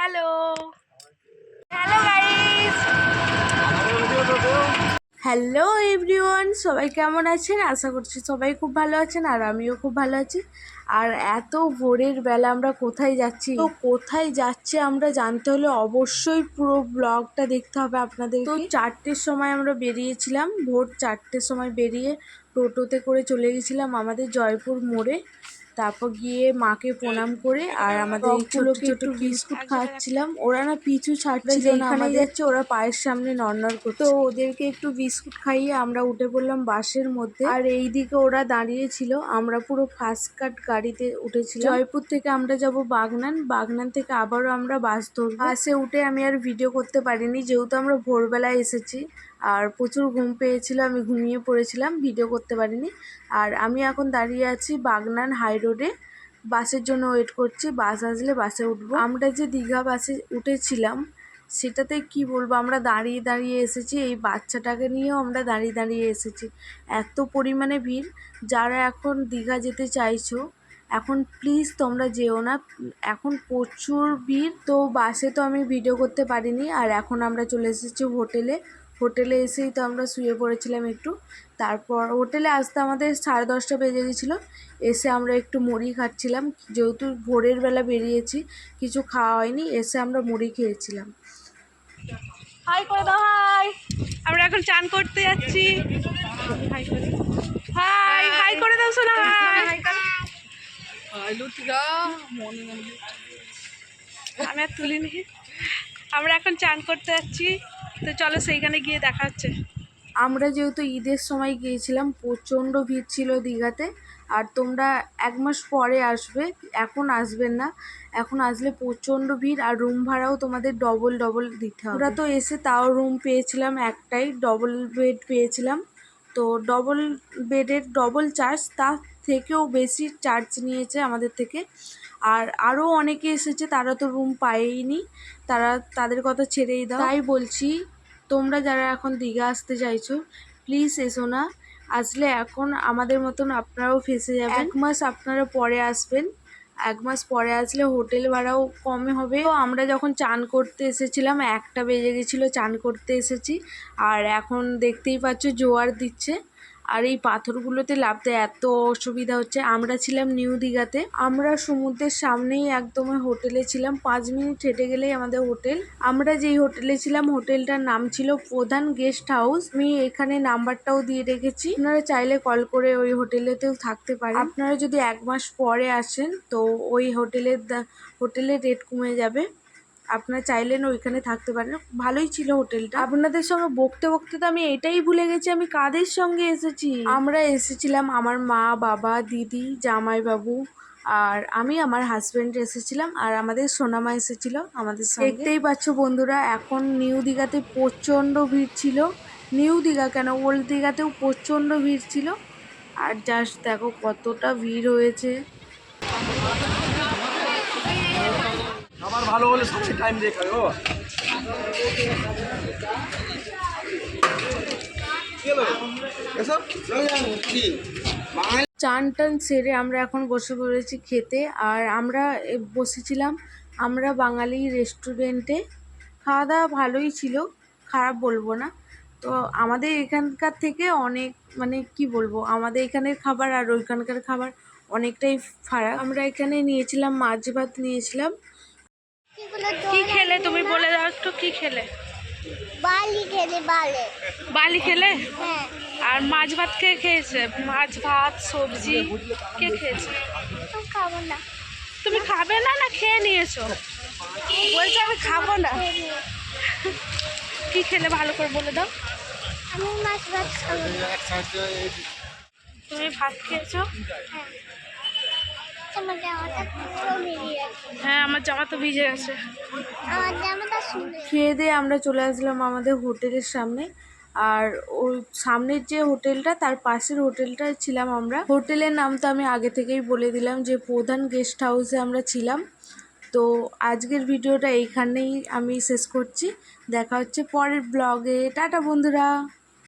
Hello hello guys hello everyone সবাই কেমন আছেন? আশা করছি সবাই খুব ভালো আছেন আর আমিও খুব ভালো আছি। আর এত ভোরের বেলা আমরা কোথায় যাচ্ছি? তো কোথায় যাচ্ছে আমরা জানতে হলে অবশ্যই পুরো ব্লগটা দেখতে হবে আপনাদের। তো চারটের সময় আমরা বেরিয়েছিলাম। ভোর চারটের সময় বেরিয়ে টোটোতে করে চলে গেছিলাম আমাদের জয়পুর মোড়ে। তারপর গিয়ে মাকে প্রণাম করে আর আমাদের গুলোকে একটু বিস্কুট খাওয়াচ্ছিলাম ওরা না পিছু ছাড়ছিল না আমাদের। যাচ্ছে ওরা পায়ের সামনে নড়নড় করতো তো ওদেরকে একটু বিস্কুট খাইয়ে আমরা উঠে পড়লাম বাসের মধ্যে। আর এই দিকে ওরা দাঁড়িয়ে ছিল। আমরা পুরো ফার্স্ট কাট গাড়িতে উঠেছিলাম। জয়পুর থেকে আমরা যাব বাগনান। বাগনান থেকে আবারও আমরা বাস ধরবো। বাসে উঠে আমি আর ভিডিও করতে পারিনি। যেহেতু আমরা ভোরবেলায় এসেছি আর প্রচুর ঘুম পেয়েছিল, আমি ঘুমিয়ে পড়েছিলাম ভিডিও করতে পারিনি। আর আমি এখন দাঁড়িয়ে আছি বাগনান হাই রোডে বাসের জন্য ওয়েট করছি বাস আসলে বাসে উঠবো। আমরা যে দীঘা বাসে উঠেছিলাম, সেটাতে কি বলব, আমরা দাঁড়িয়ে দাঁড়িয়ে এসেছি, এই বাচ্চাটাকে নিয়েও আমরা দাঁড়িয়ে দাঁড়িয়ে এসেছি। এত পরিমাণে ভিড়, যারা এখন দীঘা যেতে চাইছো, এখন প্লিজ তোমরা যেও না। এখন প্রচুর ভিড়, তো বাসে তো আমি ভিডিও করতে পারিনি, আর এখন আমরা চলে এসেছি হোটেলে হোটেলে এসেই তো আমরা শুয়ে পড়েছিলাম একটু। তারপর হোটেলে আসতে আমাদের সাড়ে দশটা বেজে গেছিল। এসে আমরা একটু মুড়ি খাচ্ছিলাম। যেহেতু ভোরের বেলা বেরিয়েছি কিছু খাওয়া হয়নি এসে আমরা মুড়ি খেয়েছিলাম। হাই করে দাও হাই আমরা এখন চান করতে যাচ্ছি। হাই হাই করে দাও শোনা হাই আমি আর তুলিনি। আমরা এখন চান করতে যাচ্ছি। তো চলো সেইখানে গিয়ে দেখাচ্ছে আমরা যেহেতু ঈদের সময় গিয়েছিলাম, প্রচণ্ড ভিড় ছিল দীঘাতে। আর তোমরা এক মাস পরে আসবে, এখন আসবেন না। এখন আসলে প্রচণ্ড ভিড় আর রুম ভাড়াও তোমাদের ডবল ডবল দিতে হবে। ওরা তো এসে তাও রুম পেয়েছিলাম একটাই ডবল বেড পেয়েছিলাম। তো ডবল বেডের ডবল চার্জ তার থেকেও বেশি চার্জ নিয়েছে আমাদের থেকে। আর আরও অনেকে এসেছে তারা তো রুম পায়নি। তারা তাদের কথা ছেড়েই দাও। তাই বলছি তোমরা যারা এখন দীঘা আসতে চাইছো প্লিজ এসো না। আসলে এখন আমাদের মতন আপনারাও ফেসে যাবেন। এক মাস আপনারা পরে আসবেন। এক মাস পরে আসলে হোটেল ভাড়াও কমে হবে। তো আমরা যখন চান করতে এসেছিলাম, একটা বেজে গেছিল চান করতে এসেছি। আর এখন দেখতেই পাচ্ছ, জোয়ার দিচ্ছে। আর এই পাথরগুলোতে লাভতে এত অসুবিধা হচ্ছে। আমরা ছিলাম নিউ দীঘাতে। আমরা সমুদ্রের সামনেই একদম হোটেলে ছিলাম। পাঁচ মিনিট হেঁটে গেলেই আমাদের হোটেল। আমরা যেই হোটেলে ছিলাম, হোটেলটার নাম ছিল প্রধান গেস্ট হাউস। আমি এখানে নাম্বারটাও দিয়ে রেখেছি। আপনারা চাইলে কল করে ওই হোটেলেতেও থাকতে পারেন। আপনারা যদি এক মাস পরে আসেন, তো ওই হোটেলের হোটেলের রেট কমে যাবে। আপনারা চাইলেন ওইখানে থাকতে পারেন। ভালোই ছিল হোটেলটা। আপনাদের সঙ্গে বকতে বকতে তো আমি এটাই ভুলে গেছি, আমি কাদের সঙ্গে এসেছি? আমরা এসেছিলাম আমার মা, বাবা, দিদি, জামাইবাবু আর আমি আমার হাজব্যান্ড এসেছিলাম আর আমাদের সোনামা এসেছিল আমাদের দেখতেই পাচ্ছ বন্ধুরা, এখন নিউ দীঘাতে প্রচণ্ড ভিড় ছিল। নিউ দীঘা কেন? ওল্ড দীঘাতেও প্রচণ্ড ভিড় ছিল। আর জাস্ট দেখো কতটা ভিড় হয়েছে। খাবার ভালো হলে সবাই টাইম দিয়ে খাবে, ও? চান টান সেরে আমরা এখন বসে পড়েছি খেতে, আর আমরা বসেছিলাম আমরা বাঙালি রেস্টুরেন্টে খাওয়া দাওয়া ভালোই ছিল, খারাপ বলব না। তো আমাদের এখানকার থেকে অনেক মানে কি বলব, আমাদের এখানের খাবার আর ওইখানকার খাবার অনেকটাই ফারাক। আমরা এখানে নিয়েছিলাম মাছ ভাত নিয়েছিলাম কি খেলে? তুমি বলে দাও একটু কি খেলে? বালি খেলে বালে। বালি খেলে? হ্যাঁ। আর মাছ ভাত কে খেয়েছে? মাছ ভাত সবজি কে খেয়েছে? খাব না। তুমি খাবে না না খেয়ে নিয়েছো? বলছো আমি খাব না। কি খেলে ভালো করে বলে দাও। আমি মাছ ভাত খাব তুমি ভাত খেয়েছো? তোমার হ্যাঁ আমার জামা তো ভিজে গেছে। খেয়ে দিয়ে আমরা চলে আসলাম আমাদের হোটেলের সামনে। আর ওই সামনের যে হোটেলটা তার পাশের হোটেলটায় ছিলাম আমরা। হোটেলের নাম তো আমি আগে থেকেই বলে দিলাম যে প্রধান গেস্ট হাউসে আমরা ছিলাম। তো আজকের ভিডিওটা এইখানেই আমি শেষ করছি। দেখা হচ্ছে পরের ব্লগে। টাটা বন্ধুরা!